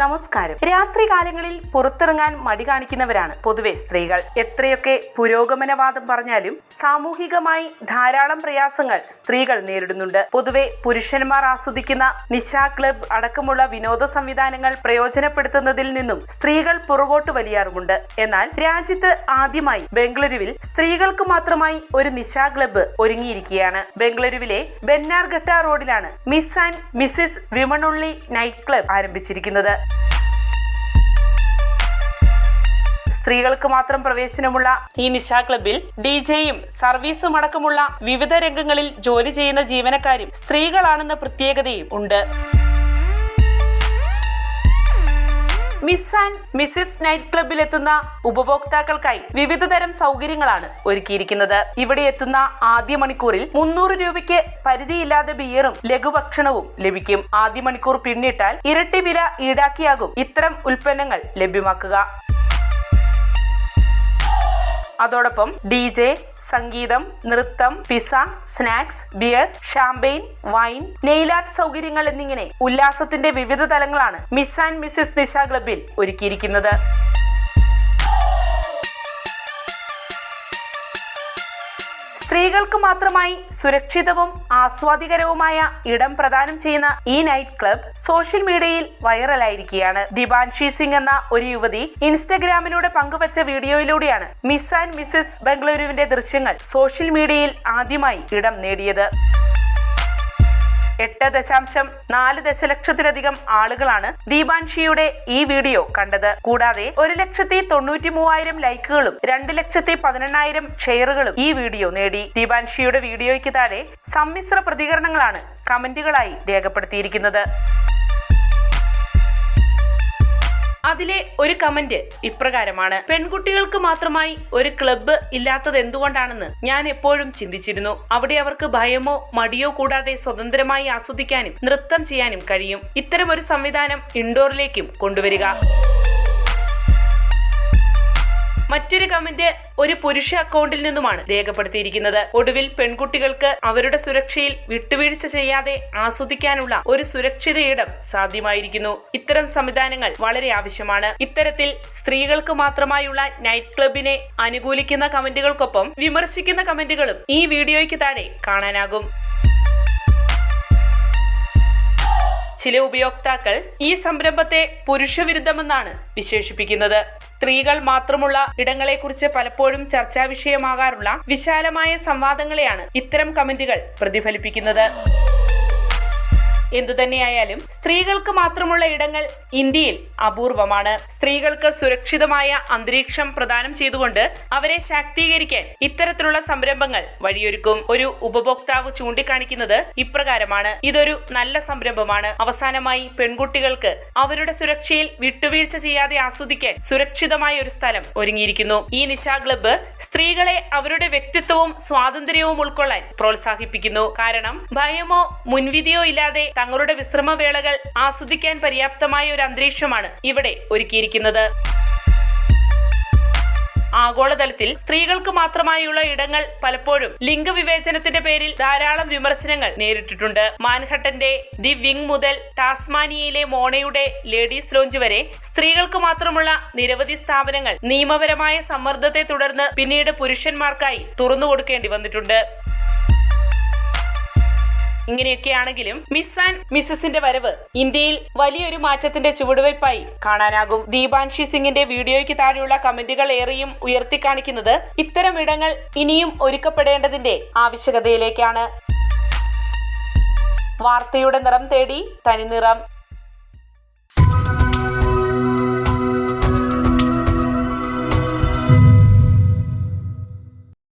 നമസ്കാരം. രാത്രികാലങ്ങളിൽ പുറത്തിറങ്ങാൻ മടി കാണിക്കുന്നവരാണ് പൊതുവെ സ്ത്രീകൾ. എത്രയൊക്കെ പുരോഗമനവാദം പറഞ്ഞാലും സാമൂഹികമായി ധാരാളം പ്രയാസങ്ങൾ സ്ത്രീകൾ നേരിടുന്നുണ്ട്. പൊതുവെ പുരുഷന്മാർ ആസ്വദിക്കുന്ന നിശാ ക്ലബ് അടക്കമുള്ള വിനോദ സംവിധാനങ്ങൾ പ്രയോജനപ്പെടുത്തുന്നതിൽ നിന്നും സ്ത്രീകൾ പുറകോട്ട് വലിയാറുമുണ്ട്. എന്നാൽ രാജ്യത്ത് ആദ്യമായി ബംഗളൂരുവിൽ സ്ത്രീകൾക്ക് മാത്രമായി ഒരു നിശാ ക്ലബ്ബ് ഒരുങ്ങിയിരിക്കുകയാണ്. ബംഗളൂരുവിലെ ബെന്നാർഘട്ട റോഡിലാണ് മിസ് ആൻഡ് മിസ്സിസ് വിമണുള്ളി നൈറ്റ് ക്ലബ് ആരംഭിച്ചിരിക്കുന്നത്. സ്ത്രീകൾക്ക് മാത്രം പ്രവേശനമുള്ള ഈ നിശാ ക്ലബിൽ ഡി ജെയും സർവീസും അടക്കമുള്ള വിവിധ രംഗങ്ങളിൽ ജോലി ചെയ്യുന്ന ജീവനക്കാരും സ്ത്രീകളാണെന്ന പ്രത്യേകതയും ഉണ്ട്. മിസ് ആൻഡ് മിസ്സിസ് നൈറ്റ് ക്ലബിൽ എത്തുന്ന ഉപഭോക്താക്കൾക്കായി വിവിധ തരം സൗകര്യങ്ങളാണ് ഒരുക്കിയിരിക്കുന്നത്. ഇവിടെ എത്തുന്ന ആദ്യ മണിക്കൂറിൽ മുന്നൂറ് രൂപയ്ക്ക് പരിധിയില്ലാതെ ബിയറും ലഘുഭക്ഷണവും ലഭിക്കും. ആദ്യ മണിക്കൂർ പിന്നിട്ടാൽ ഇരട്ടി വില ഈടാക്കിയാകും ഇത്തരം ഉൽപ്പന്നങ്ങൾ ലഭ്യമാക്കുക. അതോടൊപ്പം ഡി ജെ സംഗീതം നൃത്തം pizza snacks beer champagne wine art സൗകര്യങ്ങൾ എന്നിങ്ങനെ ഉല്ലാസത്തിന്റെ വിവിധ തലങ്ങളാണ് മിസ് ആൻഡ് മിസ്സിസ് നിശ ക്ലബിൽ ഒരുക്കിയിരിക്കുന്നത്. സ്ത്രീകൾക്ക് മാത്രമായി സുരക്ഷിതവും ആസ്വാദികരവുമായ ഇടം പ്രദാനം ചെയ്യുന്ന ഈ നൈറ്റ് ക്ലബ് സോഷ്യൽ മീഡിയയിൽ വൈറലായിരിക്കുകയാണ്. ദിബാൻഷി സിംഗ് എന്ന ഒരു യുവതി ഇൻസ്റ്റഗ്രാമിലൂടെ പങ്കുവച്ച വീഡിയോയിലൂടെയാണ് മിസ് ആൻഡ് മിസ്സസ് ബംഗളൂരുവിന്റെ ദൃശ്യങ്ങൾ സോഷ്യൽ മീഡിയയിൽ ആദ്യമായി ഇടം നേടിയത്. എട്ട് ദശാംശം നാല് ദശലക്ഷത്തിലധികം ആളുകളാണ് ദീപാൻഷിയുടെ ഈ വീഡിയോ കണ്ടത്. കൂടാതെ ഒരു ലക്ഷത്തി തൊണ്ണൂറ്റി മൂവായിരം ലൈക്കുകളും രണ്ട് ലക്ഷത്തി പതിനെണ്ണായിരം ഷെയറുകളും ഈ വീഡിയോ നേടി. ദീപാൻഷിയുടെ വീഡിയോയ്ക്ക് താഴെ സമ്മിശ്ര പ്രതികരണങ്ങളാണ് കമന്റുകളായി രേഖപ്പെടുത്തിയിരിക്കുന്നത്. അതിലെ ഒരു കമന്റ് ഇപ്രകാരമാണ്. പെൺകുട്ടികൾക്ക് മാത്രമായി ഒരു ക്ലബ്ബ് ഇല്ലാത്തത് എന്തുകൊണ്ടാണെന്ന് ഞാൻ എപ്പോഴും ചിന്തിച്ചിരുന്നു. അവിടെ അവർക്ക് ഭയമോ മടിയോ കൂടാതെ സ്വതന്ത്രമായി ആസ്വദിക്കാനും നൃത്തം ചെയ്യാനും കഴിയും. ഇത്തരം ഒരു സംവിധാനം ഇൻഡോറിലേക്കും കൊണ്ടുവരിക. മറ്റൊരു കമന്റ് ഒരു പുരുഷ അക്കൗണ്ടിൽ നിന്നുമാണ് രേഖപ്പെടുത്തിയിരിക്കുന്നത്. ഒടുവിൽ പെൺകുട്ടികൾക്ക് അവരുടെ സുരക്ഷയിൽ വിട്ടുവീഴ്ച ചെയ്യാതെ ആസ്വദിക്കാനുള്ള ഒരു സുരക്ഷിത ഇടം സാധ്യമായിരിക്കുന്നു. ഇത്തരം സംവിധാനങ്ങൾ വളരെ ആവശ്യമാണ്. ഇത്തരത്തിൽ സ്ത്രീകൾക്ക് മാത്രമായുള്ള നൈറ്റ് ക്ലബിനെ അനുകൂലിക്കുന്ന കമന്റുകൾക്കൊപ്പം വിമർശിക്കുന്ന കമന്റുകളും ഈ വീഡിയോയ്ക്ക് താഴെ കാണാനാകും. ചില ഉപയോക്താക്കൾ ഈ സംരംഭത്തെ പുരുഷവിരുദ്ധമെന്നാണ് വിശേഷിപ്പിക്കുന്നത്. സ്ത്രീകൾ മാത്രമുള്ള ഇടങ്ങളെക്കുറിച്ച് പലപ്പോഴും ചർച്ചാ വിഷയമാകാറുള്ള വിശാലമായ സംവാദങ്ങളെയാണ് ഇത്തരം കമന്റുകൾ പ്രതിഫലിപ്പിക്കുന്നത്. എന്തുതന്നെയായാലും സ്ത്രീകൾക്ക് മാത്രമുള്ള ഇടങ്ങൾ ഇന്ത്യയിൽ അപൂർവമാണ്. സ്ത്രീകൾക്ക് സുരക്ഷിതമായ അന്തരീക്ഷം പ്രദാനം ചെയ്തുകൊണ്ട് അവരെ ശാക്തീകരിക്കാൻ ഇത്തരത്തിലുള്ള സംരംഭങ്ങൾ വഴിയൊരുക്കും. ഒരു ഉപഭോക്താവ് ചൂണ്ടിക്കാണിക്കുന്നത് ഇപ്രകാരമാണ്. ഇതൊരു നല്ല സംരംഭമാണ്. അവസാനമായി പെൺകുട്ടികൾക്ക് അവരുടെ സുരക്ഷയിൽ വിട്ടുവീഴ്ച ചെയ്യാതെ ആസ്വദിക്കാൻ സുരക്ഷിതമായ ഒരു സ്ഥലം ഒരുങ്ങിയിരിക്കുന്നു. ഈ നിശാ ക്ലബ്ബ് സ്ത്രീകളെ അവരുടെ വ്യക്തിത്വവും സ്വാതന്ത്ര്യവും ഉൾക്കൊള്ളാൻ പ്രോത്സാഹിപ്പിക്കുന്നു. കാരണം ഭയമോ മുൻവിധിയോ ഇല്ലാതെ തങ്ങളുടെ വിശ്രമവേളകൾ ആസ്വദിക്കാൻ പര്യാപ്തമായ ഒരു അന്തരീക്ഷമാണ് ഇവിടെ ഒരുക്കിയിരിക്കുന്നത്. ആഗോളതലത്തിൽ സ്ത്രീകൾക്ക് മാത്രമായുള്ള ഇടങ്ങൾ പലപ്പോഴും ലിംഗവിവേചനത്തിന്റെ പേരിൽ ധാരാളം വിമർശനങ്ങൾ നേരിട്ടിട്ടുണ്ട്. മാൻഹട്ടന്റെ ദി വിങ് മുതൽ ടാസ്മാനിയയിലെ മോണയുടെ ലേഡീസ് ലോഞ്ച് വരെ സ്ത്രീകൾക്ക് മാത്രമുള്ള നിരവധി സ്ഥാപനങ്ങൾ നിയമപരമായ സമ്മർദ്ദത്തെ തുടർന്ന് പിന്നീട് പുരുഷന്മാർക്കായി തുറന്നു കൊടുക്കേണ്ടി വന്നിട്ടുണ്ട്. ഇങ്ങനെയൊക്കെയാണെങ്കിലും മിസ് ആൻഡ് മിസ്സസിന്റെ വരവ് ഇന്ത്യയിൽ വലിയൊരു മാറ്റത്തിന്റെ ചുവടുവയ്പായി കാണാനാകും. ദീപാൻഷി സിംഗിന്റെ വീഡിയോയ്ക്ക് താഴെയുള്ള കമന്റുകൾ ഏറെയും ഉയർത്തി ഉയർത്തിക്കാണിക്കുന്നത് ഇത്തരം ഇടങ്ങൾ ഇനിയും ഒരുക്കപ്പെടേണ്ടതിന്റെ ആവശ്യകതയിലേക്കാണ്. വാർത്തയുടെ നിറം തേടി തനിനിറം.